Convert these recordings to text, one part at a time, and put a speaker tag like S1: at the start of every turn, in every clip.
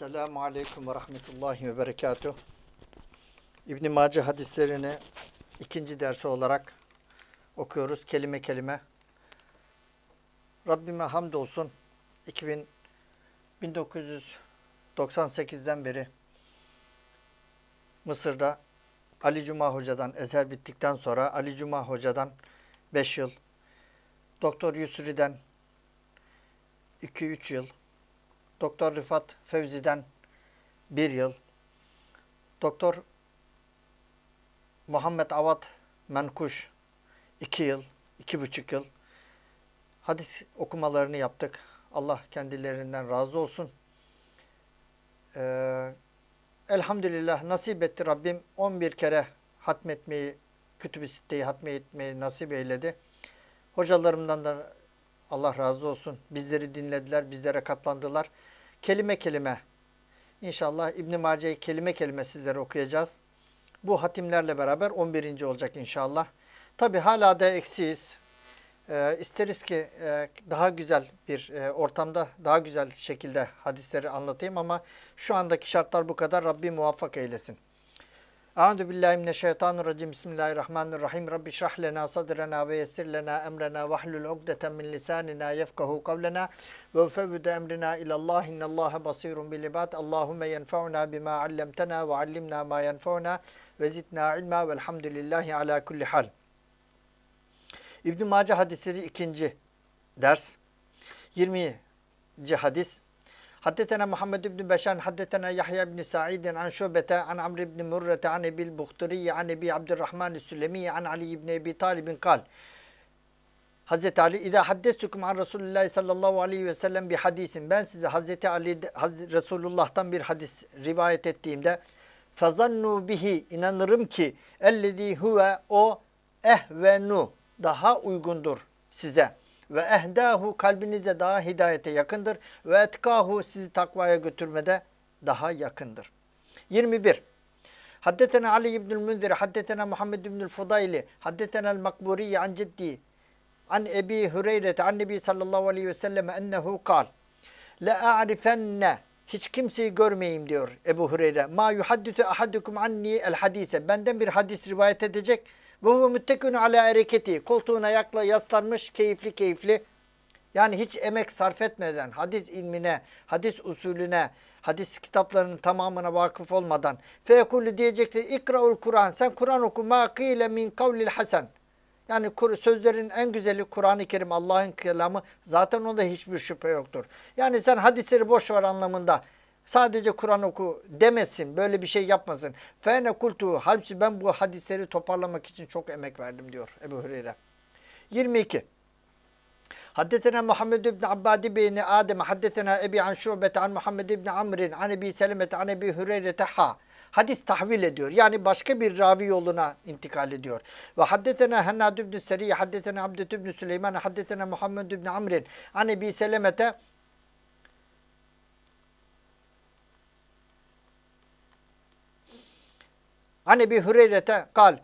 S1: Selamun Aleyküm ve Rahmetullahi ve Berekatuhu. İbn-i Mace hadislerini ikinci dersi olarak okuyoruz kelime kelime. Rabbime hamdolsun 2000 1998'den beri Mısır'da Ali Cuma Hoca'dan eser bittikten sonra Ali Cuma Hoca'dan 5 yıl, Doktor Yusri'den 2-3 yıl, Doktor Rıfat Fevzi'den 1 yıl, Doktor Muhammed Avat Menkuş 2 yıl, 2,5 yıl hadis okumalarını yaptık. Allah kendilerinden razı olsun. Ee, elhamdülillah nasip etti Rabbim 11 kere hatmetmeyi, kütüb-i sitteyi hatmetmeyi nasip eyledi. Hocalarımdan da Allah razı olsun. Bizleri dinlediler, bizlere katlandılar. Kelime kelime. İnşallah İbn Mace'yi kelime kelime sizlere okuyacağız. Bu hatimlerle beraber 11. olacak inşallah. Tabi hala da eksiyiz. Ee, isteriz ki e, daha güzel bir e, ortamda daha güzel şekilde hadisleri anlatayım ama şu andaki şartlar bu kadar. Rabbim muvaffak eylesin. Euzu billahi mineşşeytanirracim. Bismillahirrahmanirrahim. Rabbi şrah lena sadrena ve yessir lena emrena ve hlul ukdeten min lisanina yefkahu kavlena ve ufevvidu emrina ilallah innallaha basirun bil ibad. Allahumme yenfa'una bima allamtena ve allimna ma yenfa'una ve zidna ilma velhamdülillahi ala kulli hal. İbn Mace hadisleri ikinci ders. 20. hadis. Haddetena Muhammed ibn Beşan, haddetena Yahya ibn Sa'id an Şubete an Amr ibn Murrete an Ebil Buhturi an Ebi Abdurrahman Sülemi an Ali ibn Ebi Talib'in kal. Hazreti Ali, İza haddestukum an Resulullah sallallahu aleyhi ve sellem bir hadisin. Ben size Hazreti Ali, Resulullah'tan bir hadis rivayet ettiğimde fazannu bihi inanırım ki ellezî huve o ehvenu daha uygundur size. Ve ehdahu kalbinize daha hidayete yakındır. Ve etkahu sizi takvaya götürmede daha yakındır. 21. Haddetena Ali ibnül Münzir, haddetena Muhammed ibnül Fudayli, haddetena el-Makburi an ciddi, an Ebi Hureyre, an Nebi sallallahu aleyhi ve sellem ennehu kal. La a'rifenne hiç kimseyi görmeyeyim diyor Ebu Hureyre. Ma yuhaddithu ahadukum anni el hadise. Benden bir hadis rivayet edecek. Ve huve müttekün ala hareketi. Koltuğuna yakla yaslanmış keyifli keyifli. Yani hiç emek sarf etmeden hadis ilmine, hadis usulüne, hadis kitaplarının tamamına vakıf olmadan feyekulü diyecektir ikraul Kur'an. Sen Kur'an oku ma kıyle min kavlil hasen. Yani sözlerin en güzeli Kur'an-ı Kerim Allah'ın kelamı zaten onda hiçbir şüphe yoktur. Yani sen hadisleri boş ver anlamında sadece Kur'an oku demesin, böyle bir şey yapmasın. Fene kultu, halbuki ben bu hadisleri toparlamak için çok emek verdim diyor Ebu Hureyre. 22. Haddetena Muhammed ibn Abbad ibn Adem, haddetena Ebi an Şubet an Muhammed ibn Amr'in an Ebi Selemet an Ebi Hureyre teha. Hadis tahvil ediyor. Yani başka bir ravi yoluna intikal ediyor. Ve haddetena Hennad ibn Seriye, haddetena Abdü ibn Süleyman, haddetena Muhammed ibn Amr'in an Ebi Selemete Hani bir Hureyre'te kal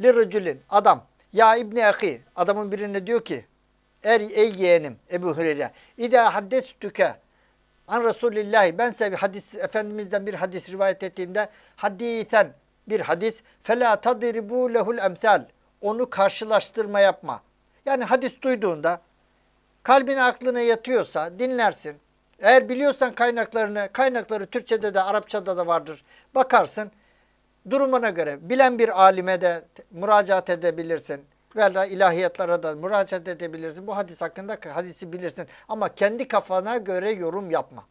S1: lirracülün adam ya İbni Ahi adamın birine diyor ki er ey yeğenim Ebu Hureyre İdâ haddestüke an Resulillahi ben size bir hadis Efendimiz'den bir hadis rivayet ettiğimde hadisen bir hadis felâ tadribû lehul emsal onu karşılaştırma yapma. Yani hadis duyduğunda kalbine aklına yatıyorsa dinlersin. Eğer biliyorsan kaynaklarını, kaynakları Türkçe'de de Arapça'da da vardır. Bakarsın durumuna göre bilen bir alime de müracaat edebilirsin. Veya ilahiyatlara da müracaat edebilirsin. Bu hadis hakkında hadisi bilirsin. Ama kendi kafana göre yorum yapma.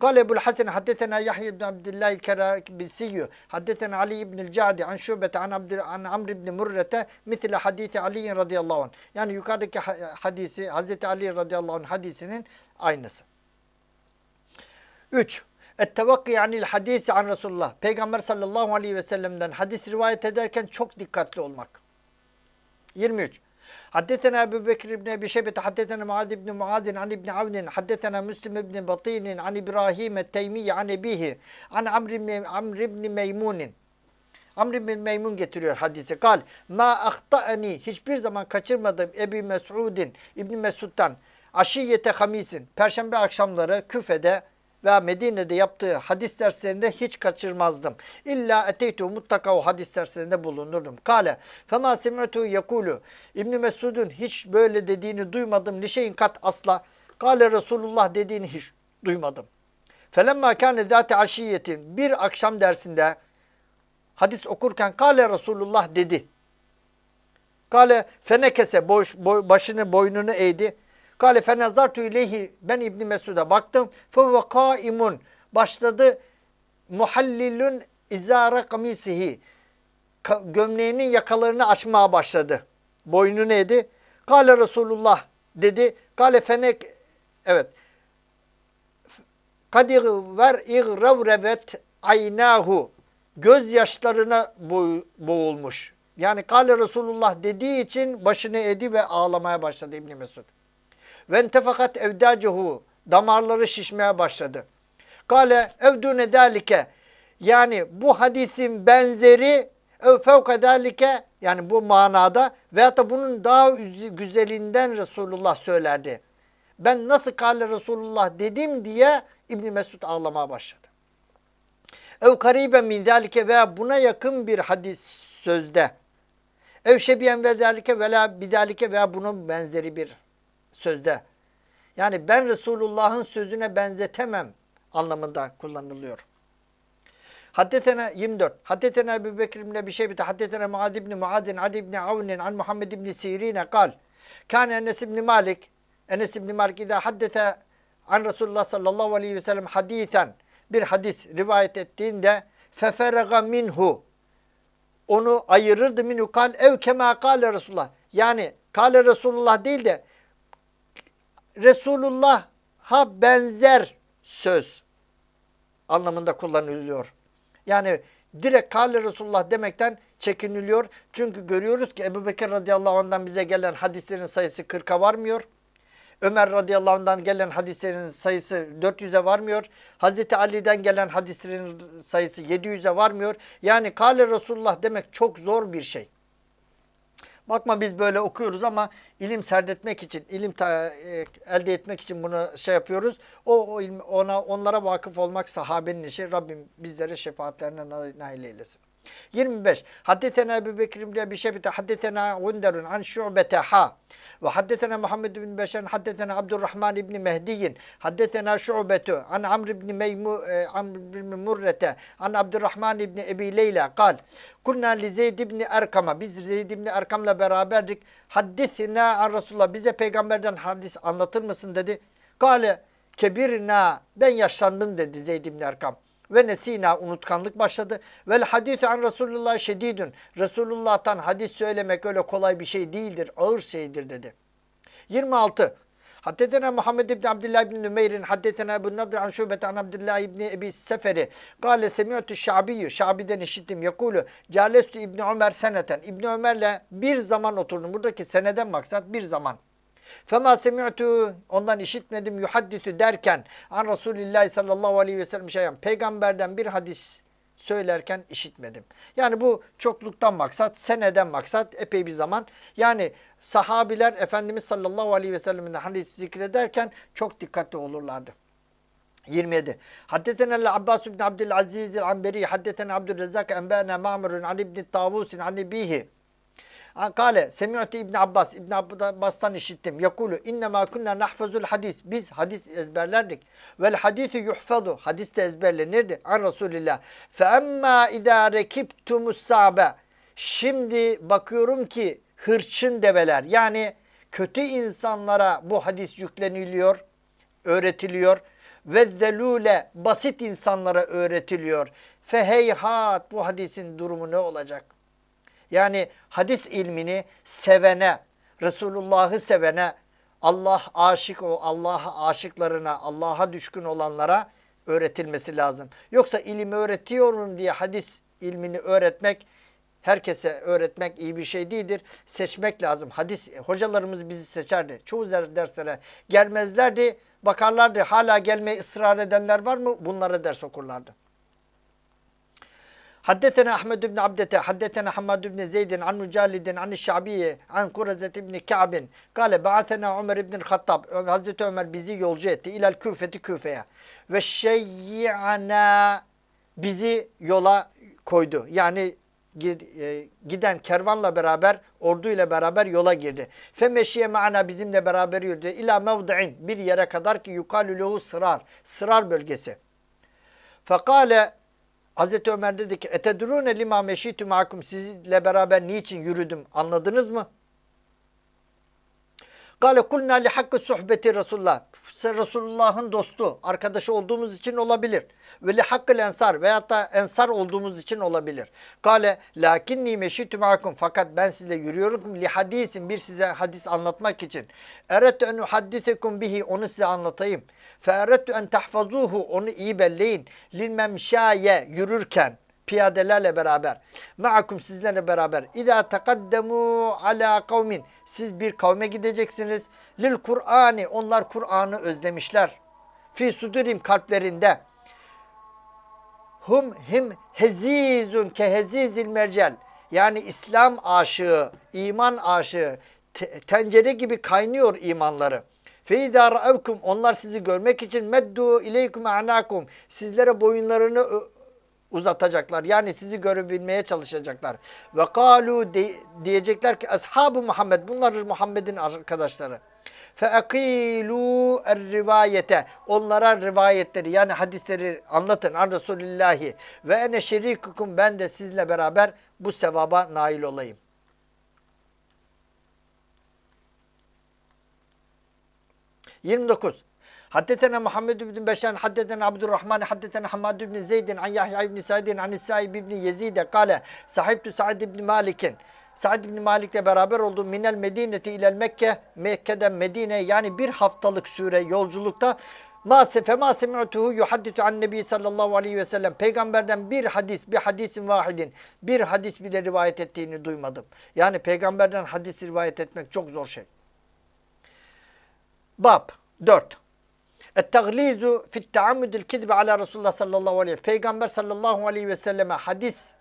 S1: قال أبو الحسن حدثنا يحيى بن عبد الله الكرابسي حدثنا علي بن الجعد عن شعبة عن عبد عن عمرو بن مرة مثل حديث علي رضي الله عنه. Yani yukarıdaki hadisi Hazreti Ali radıyallahu anh hadisinin aynısı. 3. Ettevakki anil hadisi an Resulullah. Peygamber sallallahu aleyhi ve sellem'den hadis rivayet ederken çok dikkatli olmak. 23. Haddetena Ebu Bekir ibn Ebi Şebet, haddetena Muad ibn Muadin, an ibn Avnin, haddetena Müslim ibn Batinin, an İbrahim et-Teymiye, an ebihi, an Amr ibn, Amr ibn Meymunin. Amr ibn Meymun getiriyor hadisi. Kal, ma ahta'ani, hiçbir zaman kaçırmadım Ebi Mes'udin, İbn Mesud'dan, aşiyete hamisin, perşembe akşamları küfede, veya Medine'de yaptığı hadis derslerinde hiç kaçırmazdım. İlla eteytu mutlaka o hadis derslerinde bulunurdum. Kale fema semi'tu yekulu. İbn Mesud'un hiç böyle dediğini duymadım. Nişeyin kat asla. Kale Resulullah dediğini hiç duymadım. Felemma kâne zâte aşiyetin bir akşam dersinde hadis okurken kale Resulullah dedi. Kale fenekese boş, boy, başını boynunu eğdi. Kale fenazartu ileyhi ben İbn Mesud'a baktım. Fe kaimun başladı muhallilun izara kamisihi Ka- gömleğinin yakalarını açmaya başladı. Boynunu eğdi. Kale Resulullah dedi. Kale fenek evet. Kadir ver igrevrevet aynahu gözyaşlarına boğulmuş. Yani kale Resulullah dediği için başını eğdi ve ağlamaya başladı İbn Mesud. Ve entefakat evdacuhu damarları şişmeye başladı. Kale evdune dalike yani bu hadisin benzeri ev fevka dalike yani bu manada veyahut da bunun daha üz- güzelinden Resulullah söylerdi. Ben nasıl kale Resulullah dedim diye İbn Mesud ağlamaya başladı. Ev karibe min zalike veya buna yakın bir hadis sözde. Ev şebiyen ve zalike veya bidalike veya bunun benzeri bir sözde. Yani ben Resulullah'ın sözüne benzetemem anlamında kullanılıyor. Haddetena 24. Haddetena Ebu Bekir ibn Ebi Şeybete, haddetena Muad ibn Muadin, Ali ibn Avnin, an Muhammed ibn Sirine kal. Kâne Enes ibn Malik, Enes ibn Malik idâ haddete an Resulullah sallallahu aleyhi ve sellem hadithen, bir hadis rivayet ettiğinde feferega minhu, onu ayırırdı minhu kal ev kema kale Resulullah. Yani kale Resulullah değil de Resulullah'a benzer söz anlamında kullanılıyor. Yani direkt kâle Resulullah demekten çekiniliyor. Çünkü görüyoruz ki Ebu Bekir radıyallahu anh'dan bize gelen hadislerin sayısı 40'a varmıyor. Ömer radıyallahu anh'dan gelen hadislerin sayısı 400'e varmıyor. Hazreti Ali'den gelen hadislerin sayısı 700'e varmıyor. Yani kâle Resulullah demek çok zor bir şey. Bakma biz böyle okuyoruz ama ilim serdetmek için, ilim ta- e, elde etmek için bunu şey yapıyoruz. O, o ilmi- ona onlara vakıf olmak sahabenin işi. Rabbim bizlere şefaatlerine na- nail eylesin. 25. Haddetena Ebu Bekir ibn Ebi Şebite, haddetena Gunderun an şu'bete ha. Ve haddetena Muhammed ibn Beşer, haddetena Abdurrahman ibn Mehdiyin, haddetena şu'betu an Amr ibn Meymu, e, Amr ibn Murrete, an Abdurrahman ibn Ebi Leyla, kal. Kunna li Zeyd ibn Erkam'a, biz Zeyd ibn Erkam'la beraberdik. Haddithina an Resulullah, bize peygamberden hadis anlatır mısın dedi. Kale kebirna, ben yaşlandım dedi Zeyd ibn Erkam. Ve nesina unutkanlık başladı. Vel hadithu an Resulullah şedidun. Resulullah'tan hadis söylemek öyle kolay bir şey değildir. Ağır şeydir dedi. 26. Haddetena Muhammed ibn Abdullah ibn Nümeyr'in haddetena Ebu Nadr an Şubet an Abdullah ibn Ebi Seferi Gale semi'tu Şabiyyü Şabi'den işittim yakulu Calestu İbni Ömer seneten İbni Ömer'le bir zaman oturdum. Buradaki seneden maksat bir zaman. Fema semi'tu ondan işitmedim yuhadditü derken an Resulillahi sallallahu aleyhi ve sellem şeyen peygamberden bir hadis söylerken işitmedim. Yani bu çokluktan maksat, seneden maksat epey bir zaman. Yani sahabiler Efendimiz sallallahu aleyhi ve sellem'in hadis zikrederken çok dikkatli olurlardı. 27. Haddetena Abbas ibn Abdülaziz el-Amberi, haddetena Abdülrezzak enbâna Ma'murun an ibn Tavusin an ibihi. Kale, Semi'tu İbn Abbas, İbn Abbas'tan işittim. Yakulu, innema kunna nahfazul hadis. Biz hadis ezberlerdik. Vel hadithu yuhfazu. Hadis de ezberlenirdi. An Resulillah. Fe emma idâ rekiptumus sa'be. Şimdi bakıyorum ki hırçın develer yani kötü insanlara bu hadis yükleniliyor, öğretiliyor. Ve zelule basit insanlara öğretiliyor. Feheyhat bu hadisin durumu ne olacak? Yani hadis ilmini sevene, Resulullah'ı sevene, Allah aşık o Allah'a aşıklarına, Allah'a düşkün olanlara öğretilmesi lazım. Yoksa ilimi öğretiyorum diye hadis ilmini öğretmek herkese öğretmek iyi bir şey değildir. Seçmek lazım. Hadis hocalarımız bizi seçerdi. Çoğu derslere gelmezlerdi. Bakarlardı hala gelmeye ısrar edenler var mı? Bunlara ders okurlardı. Haddetena Ahmed ibn Abdete, haddetena Hamad ibn Zeydin, an Mücalidin, an Şabiye, an Kurezet ibn Ka'bin. Kale ba'atena Ömer ibn Hattab. Hazreti Ömer bizi yolcu etti. İlal küfeti küfeye. Ve şeyyana bizi yola koydu. Yani e, giden kervanla beraber, orduyla beraber yola girdi. Femeşiye ma'ana bizimle beraber yürüdü. İla mevdi'in bir yere kadar ki yukalü lehu sırar. Sırar bölgesi. Fekale Hazreti Ömer dedi ki etedrune lima meşitu makum sizle beraber niçin yürüdüm anladınız mı? Kale kulna li hakkı sohbeti Resulullah. Resulullah'ın dostu, arkadaşı olduğumuz için olabilir. Ve li hakkı ensar veyahut da ensar olduğumuz için olabilir. Kale lakinni meşitu makum fakat ben sizle yürüyorum li hadisin bir size hadis anlatmak için. Erettu en uhaddisekum bihi onu size anlatayım. Fe erettu en tahfazuhu onu iyi belleyin. Lil memşaye yürürken piyadelerle beraber. Ma'akum sizlerle beraber. İza takaddemu ala kavmin. Siz bir kavme gideceksiniz. Lil Kur'ani. Onlar Kur'an'ı özlemişler. Fi sudurim kalplerinde. Hum him hezizun ke hezizil mercel. Yani İslam aşığı, iman aşığı, te- tencere gibi kaynıyor imanları. Feyda ra'evkum onlar sizi görmek için meddu ileykum a'nakum. Sizlere boyunlarını uzatacaklar. Yani sizi görebilmeye çalışacaklar. Ve kalu diyecekler ki ashabu Muhammed bunlar Muhammed'in arkadaşları. Er rivayete. Onlara rivayetleri yani hadisleri anlatın an Resulillahi. Ve ene şerikukum ben de sizle beraber bu sevaba nail olayım. Yirmi dokuz. Haddetena Muhammed bin Beşan, haddetena Abdurrahman, haddetena Hamad bin Zeydin, an Yahya ibn Sa'idin, an Sa'ib ibn Yezide, kale, sahibtu Sa'id ibn Malik'in. Sa'id ibn Malik'le beraber oldum. Minel Medineti ilel Mekke, Mekke'den Medine yani bir haftalık süre yolculukta Ma sefe ma semi'tuhu yuhadditu an nebi sallallahu aleyhi ve sellem. Peygamberden bir hadis, bir hadisin vahidin, bir hadis bile rivayet ettiğini duymadım. Yani peygamberden hadis rivayet etmek çok zor şey. Bab 4. Et-taglizu fit taammudil kidbi ala Resulullah sallallahu aleyhi ve Peygamber sallallahu aleyhi ve selleme hadis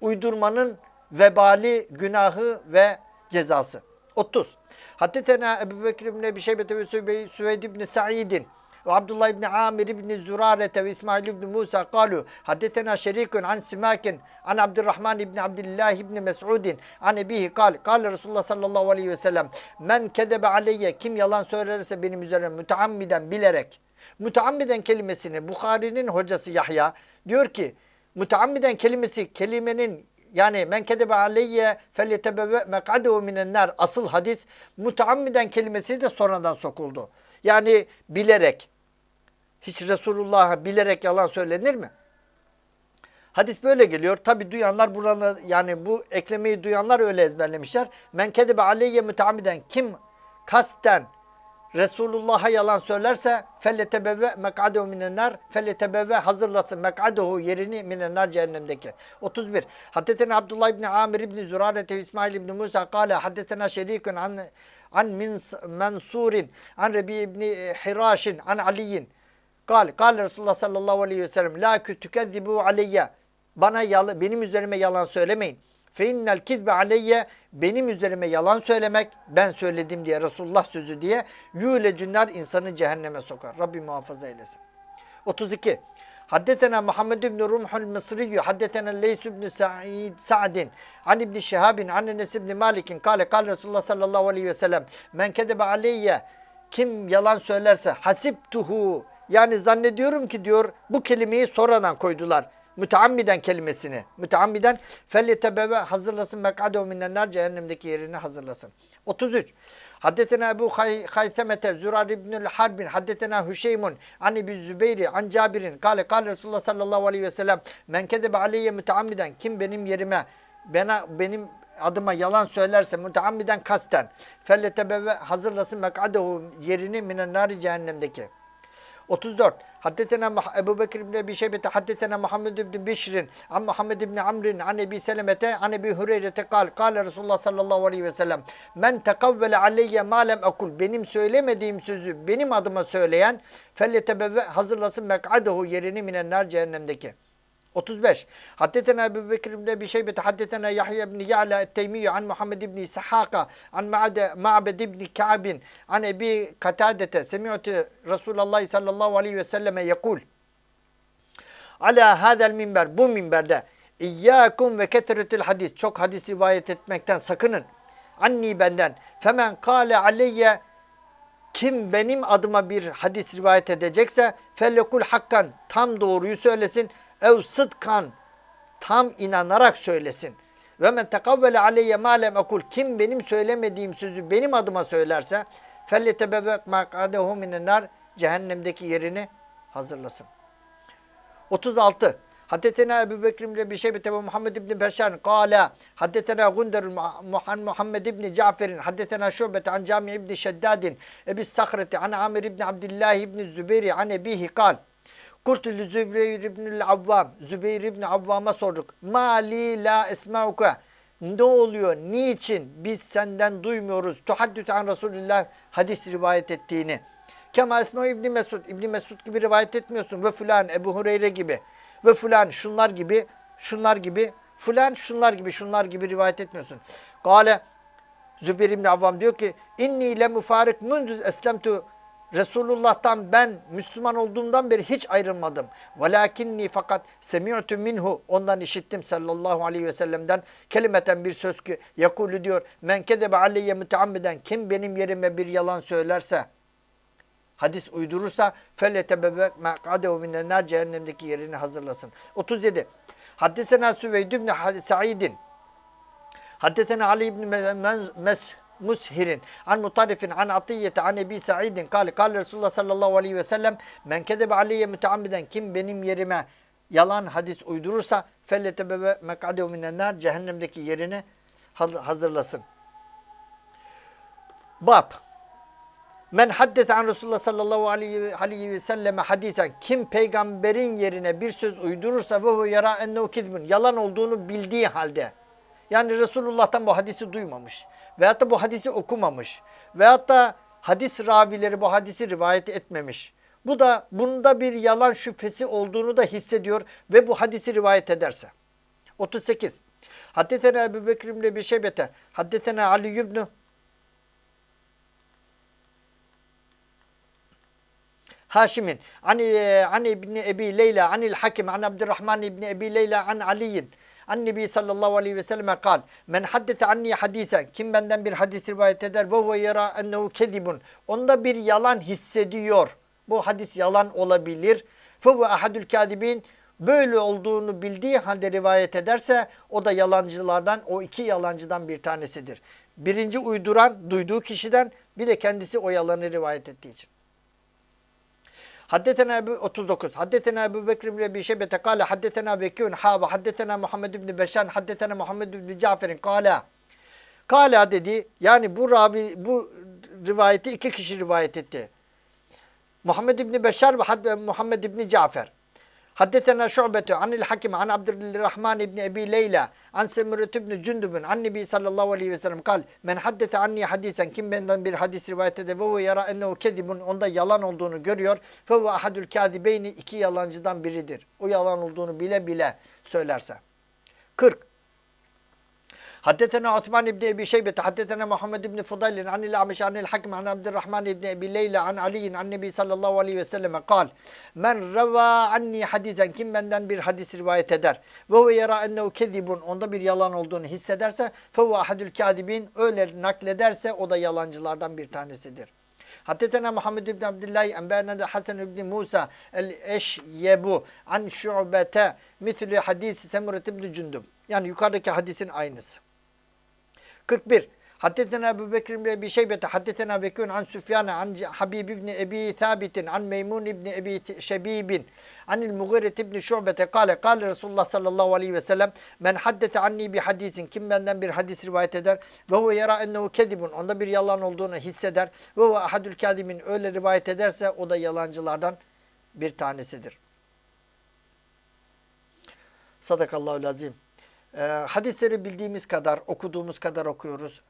S1: uydurmanın vebali, günahı ve cezası. 30. Haddetena Ebu Bekir ibn Ebi Şeybete ve Süveyd ibn Sa'idin ve Abdullah ibn Amir ibn Zurarete ve İsmail ibn Musa kalu haddetena şerikun an simakin an Abdurrahman ibn Abdullah ibn Mes'udin an ebihi kal. Kal Resulullah sallallahu aleyhi ve sellem men kedebe aleyye kim yalan söylerse benim üzerime müteammiden bilerek. Müteammiden kelimesini Bukhari'nin hocası Yahya diyor ki müteammiden kelimesi kelimenin yani men kedebe aleyye felyetebevve mek'adehu minen nar asıl hadis müteammiden kelimesi de sonradan sokuldu. Yani bilerek hiç Resulullah'a bilerek yalan söylenir mi? Hadis böyle geliyor. Tabi duyanlar buranı yani bu eklemeyi duyanlar öyle ezberlemişler. Men kedebe aleyye müteammiden kim kasten Resulullah'a yalan söylerse felletebevve mek'adehu minennar felletebevve hazırlasın mek'adehu yerini minennar cehennemdeki. 31. Haddetena Abdullah ibn Amir ibn Zurarete ve İsmail ibn Musa kâle haddetena şerikun an an Mansurin an Rebi ibn Hiraşin an Aliyin Kal, kal Resulullah sallallahu aleyhi ve sellem la tükezzibu aleyye bana yalan, benim üzerime yalan söylemeyin. Fe innel kizbe aleyye benim üzerime yalan söylemek ben söyledim diye Resulullah sözü diye yülecünler insanı cehenneme sokar. Rabbim muhafaza eylesin. 32. Haddetena Muhammed ibn Rumhul Mısriyyü, haddetena Leys ibn Sa'id Sa'din, an ibn Şihabin, an Enes ibn Malik'in, kale, kale Resulullah sallallahu aleyhi ve sellem, men kedebe aleyye, kim yalan söylerse, hasibtuhu, yani zannediyorum ki diyor, bu kelimeyi sonradan koydular. Müteammiden kelimesini. Müteammiden felyetebeve hazırlasın mek'adehu minenler cehennemdeki yerini hazırlasın. 33. Haddetena Ebu Hay- Haysemete Zürar İbnül Harbin Haddetena Hüşeymun An İbi Zübeyri An Cabir'in Kale Kale Resulullah sallallahu aleyhi ve sellem Men kedebe aleyye müteammiden Kim benim yerime bana, benim adıma yalan söylerse müteammiden kasten felletebeve hazırlasın mek'adehu yerini minennari cehennemdeki. 34. Haddetena Ebu Bekir ibn Ebi Şeybete, haddetena Muhammed ibn Bişrin, an Muhammed ibn Amrin, an Ebi Selemete, an Ebi Hureyre'te kal, kale Resulullah sallallahu aleyhi ve sellem, men tekavvele aleyye ma lem ekul, benim söylemediğim sözü benim adıma söyleyen, felletebevve hazırlasın mek'adehu yerini minenler cehennemdeki. 35. Haddetena Ebu Bekir ibn Ebi Şeybet, haddetena Yahya ibn Ya'la et-Teymiyyü an Muhammed ibn Sahaka, an Ma'bed ibn Ka'bin, an Ebi Katadete, semi'tu Resulullah sallallahu aleyhi ve selleme yekul. Ala hadel minber, bu minberde İyyâkum ve ketretül hadis. Çok hadis rivayet etmekten sakının. Anni benden. Femen kâle aleyye kim benim adıma bir hadis rivayet edecekse fellekul hakkan tam doğruyu söylesin. Ev sıdkan tam inanarak söylesin. Ve men tekavvele aleyye ma lem ekul kim benim söylemediğim sözü benim adıma söylerse felletebevvek makadehu minen nar cehennemdeki yerini hazırlasın. 36. Haddetena Ebu Bekir ibn Şeybete ve Muhammed ibn Beşar kâle haddetena Gunder Muhammed ibn Caferin haddetena Şubete an Cami ibn Şeddadin Ebi Sahreti an Amir ibn Abdullah ibn Zübeyri an Ebihi kal Kultu li Zübeyir ibn Avvam Zübeyir ibn Avvam'a sorduk. Ma li la esmauke ne oluyor? Niçin biz senden duymuyoruz? Tuhaddüt an Resulullah hadis rivayet ettiğini. Kema Esma İbni Mesud. İbni Mesud gibi rivayet etmiyorsun. Ve fulan Ebu Hureyre gibi. Ve fulan şunlar gibi, şunlar gibi, fulan şunlar gibi, şunlar gibi rivayet etmiyorsun. Gale Zübeyir İbni Avvam diyor ki inni le mufarik mündüz eslemtu Resulullah'tan ben Müslüman olduğumdan beri hiç ayrılmadım. Velakinni fakat semi'tu minhu ondan işittim sallallahu aleyhi ve sellem'den kelimeten bir söz ki yakulü diyor men kedebe aleyye müteammiden kim benim yerime bir yalan söylerse hadis uydurursa felletebebe maqadehu minen nar cehennemdeki yerini hazırlasın. 37. Haddesena Süveyd ibn Sa'idin Haddetena Ali ibn Mes Mushirin an Mutarifin an Atiyete an Ebi Sa'idin. Kâle kâle Resulullah sallallahu aleyhi ve sellem men kedebe aleyye müteammiden kim benim yerime yalan hadis uydurursa felletebebe mek'adehu minen nar cehennemdeki yerini hazırlasın. Bab. Men haddete an Resulullah sallallahu aleyhi, aleyhi ve selleme hadisen kim peygamberin yerine bir söz uydurursa ve hu yara ennehu kidbun yalan olduğunu bildiği halde. Yani Resulullah'tan bu hadisi duymamış veyahut da bu hadisi okumamış veyahut da hadis ravileri bu hadisi rivayet etmemiş. Bu da bunda bir yalan şüphesi olduğunu da hissediyor ve bu hadisi rivayet ederse. 38. Haddetena Ebu Bekir ibn bir şeybete. Haddetena Ali ibn Haşim'in an, an İbni Ebi Leyla anil Hakim an Abdurrahman İbni Ebi Leyla an Ali'in an Nebi sallallahu aleyhi ve selleme kal. Men haddete anni hadisen kim benden bir hadis rivayet eder? Ve huve yara ennehu kezibun. Onda bir yalan hissediyor. Bu hadis yalan olabilir. Fe ve ahadül kadibin böyle olduğunu bildiği halde rivayet ederse o da yalancılardan o iki yalancıdan bir tanesidir. Birinci uyduran duyduğu kişiden bir de kendisi o yalanı rivayet ettiği için. Haddetena Ebu 39. Haddetena Ebu Bekir ibn Ebi Şeybete kâle haddetena Vekûn ha ve haddetena Muhammed ibn Beşan haddetena Muhammed ibn Cafer'in kâle. Kâle dedi yani bu ravi bu rivayeti iki kişi rivayet etti. Muhammed ibn Beşar ve Muhammed ibn Cafer. Haddetena Şu'betu anil hakim an Abdurrahman ibn Ebi Leyla an Semret ibn Cündübün an Nebi sallallahu aleyhi ve sellem kal men haddete anni hadisen kim benden bir hadis rivayet eder ve yara ennehu kedibun onda yalan olduğunu görüyor fe ve ahadül kadibeyni iki yalancıdan biridir. O yalan olduğunu bile bile söylerse. 40. Haddetena Osman İbni Ebi Şeybet, haddetena Muhammed İbni Fudailin, anil Amiş, anil Hakim, an Abdurrahman İbni Ebi Leyla, an Ali'in, an Nebi sallallahu aleyhi ve selleme kal. Men reva anni hadisen, kim benden bir hadis rivayet eder ve ve yara ennehu kezibun, onda bir yalan olduğunu hissederse, fe ve ahadül kadibin, öyle naklederse o da yalancılardan bir tanesidir. Haddetena Muhammed ibn Abdullah enbâna Hasan ibn Musa el-Eşyebu an şu'bete mitli hadisi Semret ibn Cündüm. Yani yukarıdaki hadisin aynısı. 41. Haddetena Ebu Bekir ibn Ebi Şeybete, haddetena Bekun an Süfyan'a, an Habib ibn Ebi Thabit'in, an Meymun ibn Ebi Şebibin, anil Mugiret ibn Şu'bete, kale, kale Resulullah sallallahu aleyhi ve sellem, men haddete anni bir hadisin, kim benden bir hadis rivayet eder, ve huve yara ennehu kedibun, onda bir yalan olduğunu hisseder, ve huve ahadül kadimin, öyle rivayet ederse, o da yalancılardan bir tanesidir. Sadakallahu azim. E, hadisleri bildiğimiz kadar, okuduğumuz kadar okuyoruz.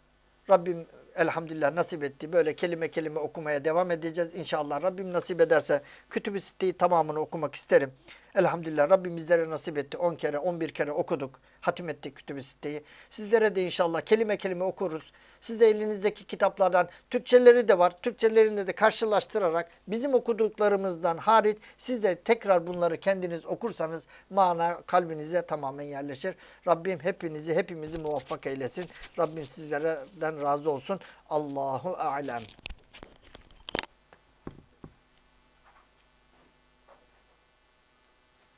S1: Rabbim elhamdülillah nasip etti. Böyle kelime kelime okumaya devam edeceğiz. İnşallah Rabbim nasip ederse Kütüb-i Sitte'yi tamamını okumak isterim. Elhamdülillah Rabbim bizlere nasip etti. 10 kere 11 kere okuduk. Hatim ettik Kütüb-i Sitte'yi. Sizlere de inşallah kelime kelime okuruz. Siz de elinizdeki kitaplardan Türkçeleri de var. Türkçelerini de karşılaştırarak bizim okuduklarımızdan hariç siz de tekrar bunları kendiniz okursanız mana kalbinize tamamen yerleşir. Rabbim hepinizi hepimizi muvaffak eylesin. Rabbim sizlerden razı olsun. Allahu alem.